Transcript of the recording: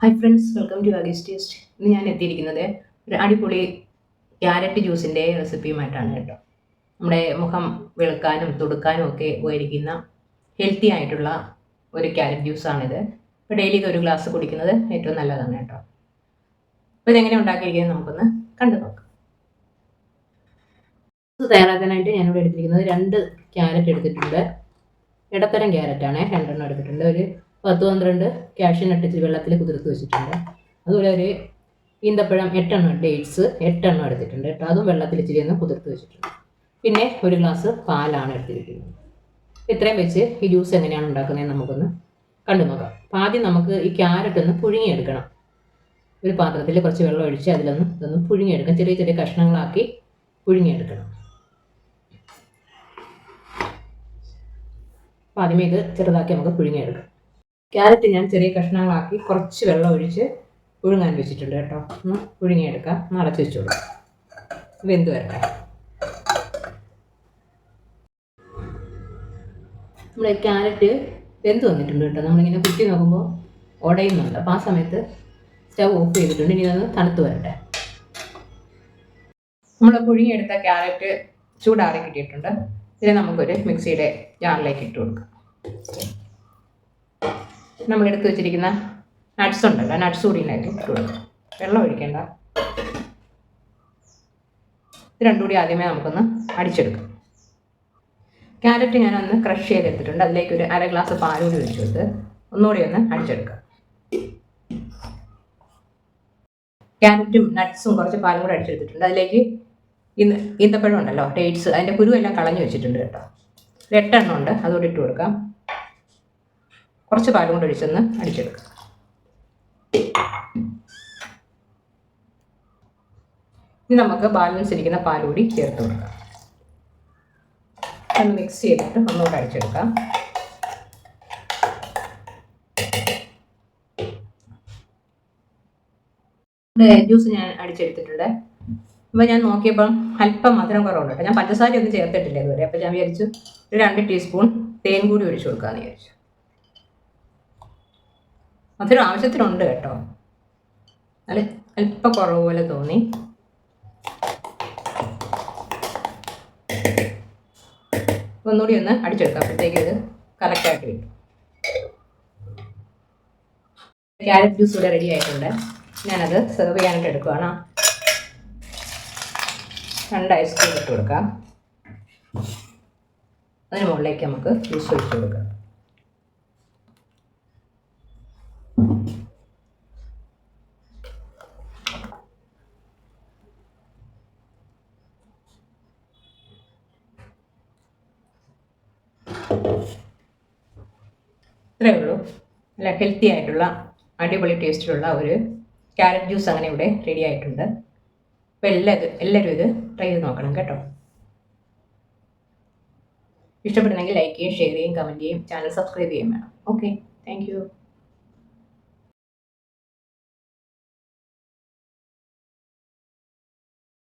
Hi friends welcome to Aggie's taste ഇന്ന് ഞാൻ എത്തിയിരിക്കുന്നത് ഒരു അടിപൊളി ക്യാരറ്റ് ജ്യൂസിന്റെ റെസിപ്പിയുമായിട്ടാണ് കേട്ടോ. നമ്മുടെ മുഖം വെളുക്കാനും തുടുക്കാനും ഒക്കെ ഉപകരിക്കുന്ന ഹെൽത്തി ആയിട്ടുള്ള ഒരു ക്യാരറ്റ് ജ്യൂസാണിത്. ഇപ്പോൾ ഡെയിലി ഒരു ഗ്ലാസ് കുടിക്കുന്നത് ഏറ്റവും നല്ലതാണ് കേട്ടോ. അപ്പോൾ ഇതെങ്ങനെ ഉണ്ടാക്കിയിരിക്കുന്നത് നമുക്കൊന്ന് കണ്ടു നോക്കാം. ഇത് തയ്യാറാക്കാനായിട്ട് ഞാനിവിടെ എടുത്തിരിക്കുന്നത് രണ്ട് ക്യാരറ്റ് എടുത്തിട്ടുണ്ട്. ഇടത്തരം ക്യാരറ്റാണ്. രണ്ടെണ്ണം എടുത്തിട്ടുണ്ട്. ഒരു പത്ത് പന്ത്രണ്ട് ക്യാഷ്യൂ നട്ട് ഇച്ചിരി വെള്ളത്തിൽ കുതിർത്ത് വെച്ചിട്ടുണ്ട്. അതുപോലെ ഒരു ഈന്തപ്പഴം എട്ടെണ്ണം ഡേറ്റ്സ് എട്ടെണ്ണം എടുത്തിട്ടുണ്ട് കേട്ടോ. അതും വെള്ളത്തിൽ ഇച്ചിരി ഒന്ന് കുതിർത്ത് വെച്ചിട്ടുണ്ട്. പിന്നെ ഒരു ഗ്ലാസ് പാലാണ് എടുത്തിരിക്കുന്നത്. ഇത്രയും വെച്ച് ഈ ജ്യൂസ് എങ്ങനെയാണ് ഉണ്ടാക്കുന്നതെന്ന് നമുക്കൊന്ന് കണ്ടു നോക്കാം. അപ്പം ആദ്യം നമുക്ക് ഈ ക്യാരറ്റ് ഒന്ന് പുഴുങ്ങിയെടുക്കണം. ഒരു പാത്രത്തിൽ കുറച്ച് വെള്ളം ഒഴിച്ച് അതിലൊന്ന് ഇതൊന്ന് പുഴുങ്ങിയെടുക്കാം ചെറിയ ചെറിയ കഷ്ണങ്ങളാക്കി പുഴുങ്ങിയെടുക്കണം. അപ്പം ആദ്യമേ ഇത് ചെറുതാക്കി നമുക്ക് പുഴുങ്ങിയെടുക്കാം. ക്യാരറ്റ് ഞാൻ ചെറിയ കഷ്ണങ്ങളാക്കി കുറച്ച് വെള്ളം ഒഴിച്ച് പുഴുങ്ങാൻ വെച്ചിട്ടുണ്ട് കേട്ടോ. ഒന്ന് പുഴുങ്ങിയെടുക്കാം. ഒന്ന് വെച്ചോളൂ. വെന്ത് വരട്ടെ? നമ്മുടെ ക്യാരറ്റ് വെന്ത് വന്നിട്ടുണ്ട് കേട്ടോ. നമ്മളിങ്ങനെ കുത്തി നോക്കുമ്പോൾ ഉടയുന്നുണ്ട് അപ്പോൾ ആ സമയത്ത് സ്റ്റവ് ഓഫ് ചെയ്തിട്ടുണ്ട്. ഇനി അതൊന്ന് തണുത്ത് വരട്ടെ. നമ്മൾ പുഴുങ്ങിയെടുത്ത ക്യാരറ്റ് ചൂടാറി കിട്ടിയിട്ടുണ്ട്. ഇതിനെ നമുക്കൊരു മിക്സിയുടെ ജാറിലേക്ക് ഇട്ട് കൊടുക്കാം. നമ്മൾ എടുത്ത് വെച്ചിരിക്കുന്ന നട്ട്സ് ഉണ്ടല്ലോ നട്ട്സ് കൂടി വെള്ളം ഒഴിക്കേണ്ട. ഇത് രണ്ടും കൂടി ആദ്യമേ നമുക്കൊന്ന് അടിച്ചെടുക്കാം. ക്യാരറ്റ് ഞാനൊന്ന് ക്രഷ് ചെയ്തെടുത്തിട്ടുണ്ട്. അതിലേക്ക് ഒരു അര ഗ്ലാസ് പാലൂടി ഒഴിച്ചു കൊടുത്ത് ഒന്നുകൂടി ഒന്ന് അടിച്ചെടുക്കാം. ക്യാരറ്റും നട്ട്സും കുറച്ച് പാലും കൂടി അടിച്ചെടുത്തിട്ടുണ്ട്. അതിലേക്ക് ഇന്ന് ഈന്തപ്പഴം ഉണ്ടല്ലോ ഡേറ്റ്സ് അതിന്റെ കുരുവെല്ലാം കളഞ്ഞു വെച്ചിട്ടുണ്ട് കേട്ടോ. എട്ടെണ്ണം ഉണ്ട് അതുകൂടി ഇട്ട് കൊടുക്കാം. കുറച്ച് പാലും കൂടെ ഒഴിച്ചൊന്ന് അടിച്ചെടുക്കുക ഇനി നമുക്ക് ബാലൻസ് ഇരിക്കുന്ന പാൽ കൂടി ചേർത്ത് കൊടുക്കാം. ഒന്ന് മിക്സ് ചെയ്തിട്ട് ഒന്നുകൂടെ അടിച്ചെടുക്കാം. ജ്യൂസ് ഞാൻ അടിച്ചെടുത്തിട്ടുണ്ട്. അപ്പോൾ ഞാൻ നോക്കിയപ്പം അല്പം മധുരം കുറവുണ്ട്. ഞാൻ പഞ്ചസാര ഒന്നും ചേർത്തിട്ടില്ല ഇതുവരെ. അപ്പോൾ ഞാൻ വിചാരിച്ചു ഒരു രണ്ട് ടീസ്പൂൺ തേൻ കൂടി ഒഴിച്ചു കൊടുക്കാമെന്ന് വിചാരിച്ചു. മധുരം ആവശ്യത്തിനുണ്ട് കേട്ടോ. അല്ല? അല്പം കുറവ് പോലെ തോന്നി. ഒന്നുകൂടി ഒന്ന് അടിച്ചെടുക്കാം. അപ്പോഴത്തേക്ക് ഇത് കറക്റ്റായിട്ട് കിട്ടും. ക്യാരറ്റ് ജ്യൂസ് ഇവിടെ റെഡി ആയിട്ടുണ്ട്. ഞാനത് സെർവ് ചെയ്യാനായിട്ട് എടുക്കുകയാണ് രണ്ട് ഐസ്ക്രീം ഇട്ട് കൊടുക്കാം. അതിന് മുകളിലേക്ക് നമുക്ക് ജ്യൂസ് ഒഴിച്ച് കൊടുക്കാം. ഇത്രയേ ഉള്ളൂ. നല്ല ഹെൽത്തി ആയിട്ടുള്ള അടിപൊളി ടേസ്റ്റിലുള്ള ഒരു ക്യാരറ്റ് ജ്യൂസ് അങ്ങനെ ഇവിടെ റെഡി ആയിട്ടുണ്ട്. അപ്പോൾ എല്ലാവരും എല്ലാവരും ഇത് ട്രൈ ചെയ്ത് നോക്കണം കേട്ടോ. ഇഷ്ടപ്പെടുന്നെങ്കിൽ ലൈക്ക് ചെയ്യുകയും ഷെയർ ചെയ്യുകയും കമന്റ് ചെയ്യും ചാനൽ സബ്സ്ക്രൈബ് ചെയ്യുകയും വേണം. Okay thank